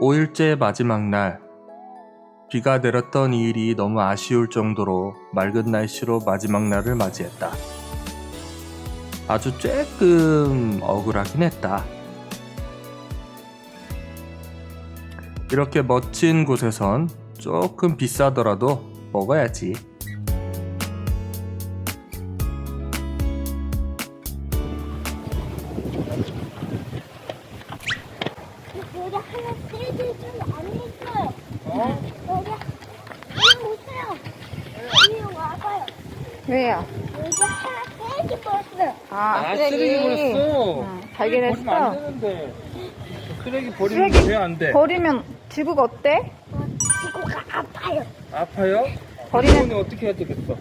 5일째 마지막 날. 비가 내렸던 이 일이 너무 아쉬울 정도로 맑은 날씨로 마지막 날을 맞이했다. 아주 쬐끔 억울하긴 했다. 이렇게 멋진 곳에선 조금 비싸더라도 먹어야지. 좀안. 여기 와봐요. 왜요? 여기 하나 세개 버렸어요. 아, 쓰레기 버렸어. 응, 버리면 안 발견했어. 되는데. 쓰레기 버리면 쓰레기 왜 안 돼? 버리면 지구가 어때? 어, 지구가 아파요. 아파요? 버리는- 이거는 어떻게 해야 되겠어?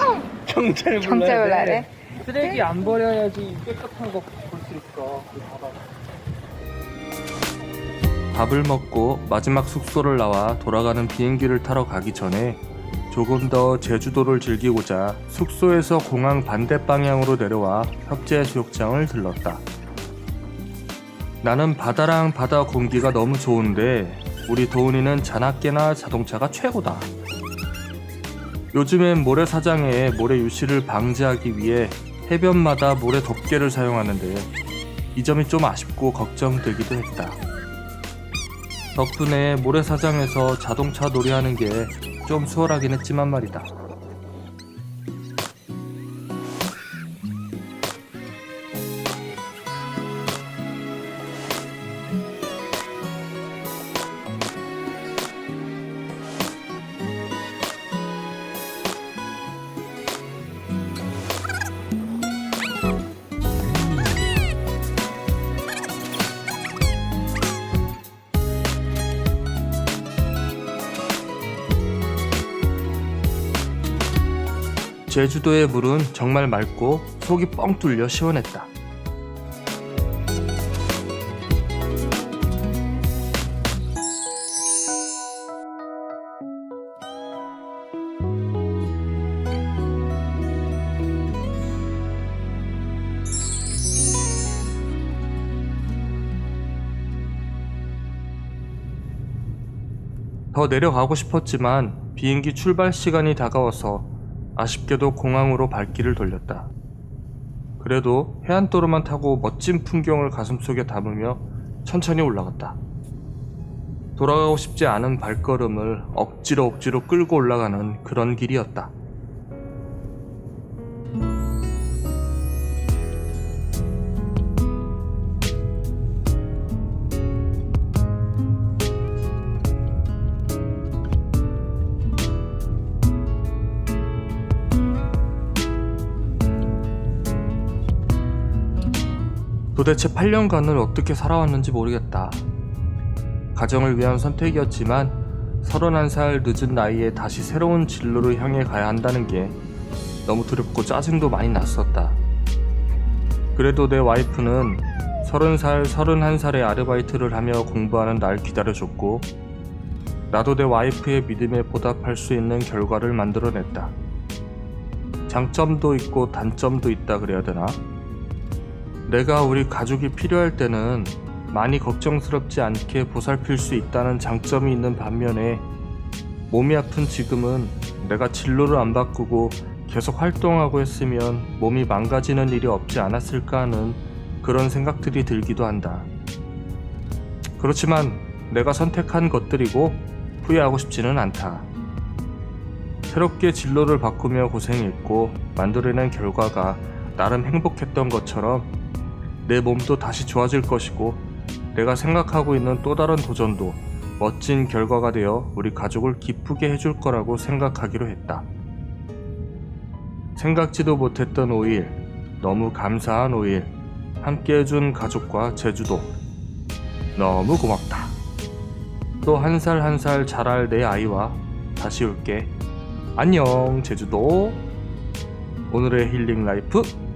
어, 경찰 경찰 돼. 불러야 돼? 쓰레기 안 버려야지 깨끗한 거 볼 수 있어. 그 봐봐. 밥을 먹고 마지막 숙소를 나와 돌아가는 비행기를 타러 가기 전에 조금 더 제주도를 즐기고자 숙소에서 공항 반대 방향으로 내려와 협재해수욕장을 들렀다. 나는 바다랑 바다 공기가 너무 좋은데 우리 도훈이는 자나깨나 자동차가 최고다. 요즘엔 모래사장에 모래 유실을 방지하기 위해 해변마다 모래 덮개를 사용하는데 이 점이 좀 아쉽고 걱정되기도 했다. 덕분에 모래사장에서 자동차 놀이하는 게 좀 수월하긴 했지만 말이다. 제주도의 물은 정말 맑고 속이 뻥 뚫려 시원했다. 더 내려가고 싶었지만 비행기 출발 시간이 다가와서 아쉽게도 공항으로 발길을 돌렸다. 그래도 해안도로만 타고 멋진 풍경을 가슴속에 담으며 천천히 올라갔다. 돌아가고 싶지 않은 발걸음을 억지로 억지로 끌고 올라가는 그런 길이었다. 도대체 8년간을 어떻게 살아왔는지 모르겠다. 가정을 위한 선택이었지만 31살 늦은 나이에 다시 새로운 진로를 향해 가야 한다는 게 너무 두렵고 짜증도 많이 났었다. 그래도 내 와이프는 30살, 31살의 아르바이트를 하며 공부하는 날 기다려줬고 나도 내 와이프의 믿음에 보답할 수 있는 결과를 만들어냈다. 장점도 있고 단점도 있다 그래야 되나? 내가 우리 가족이 필요할 때는 많이 걱정스럽지 않게 보살필 수 있다는 장점이 있는 반면에 몸이 아픈 지금은 내가 진로를 안 바꾸고 계속 활동하고 했으면 몸이 망가지는 일이 없지 않았을까 하는 그런 생각들이 들기도 한다. 그렇지만 내가 선택한 것들이고 후회하고 싶지는 않다. 새롭게 진로를 바꾸며 고생했고 만들어낸 결과가 나름 행복했던 것처럼 내 몸도 다시 좋아질 것이고 내가 생각하고 있는 또 다른 도전도 멋진 결과가 되어 우리 가족을 기쁘게 해줄 거라고 생각하기로 했다. 생각지도 못했던 5일, 너무 감사한 5일, 함께 해준 가족과 제주도. 너무 고맙다. 또 한 살 한 살 자랄 내 아이와 다시 올게. 안녕, 제주도. 오늘의 힐링 라이프 끝!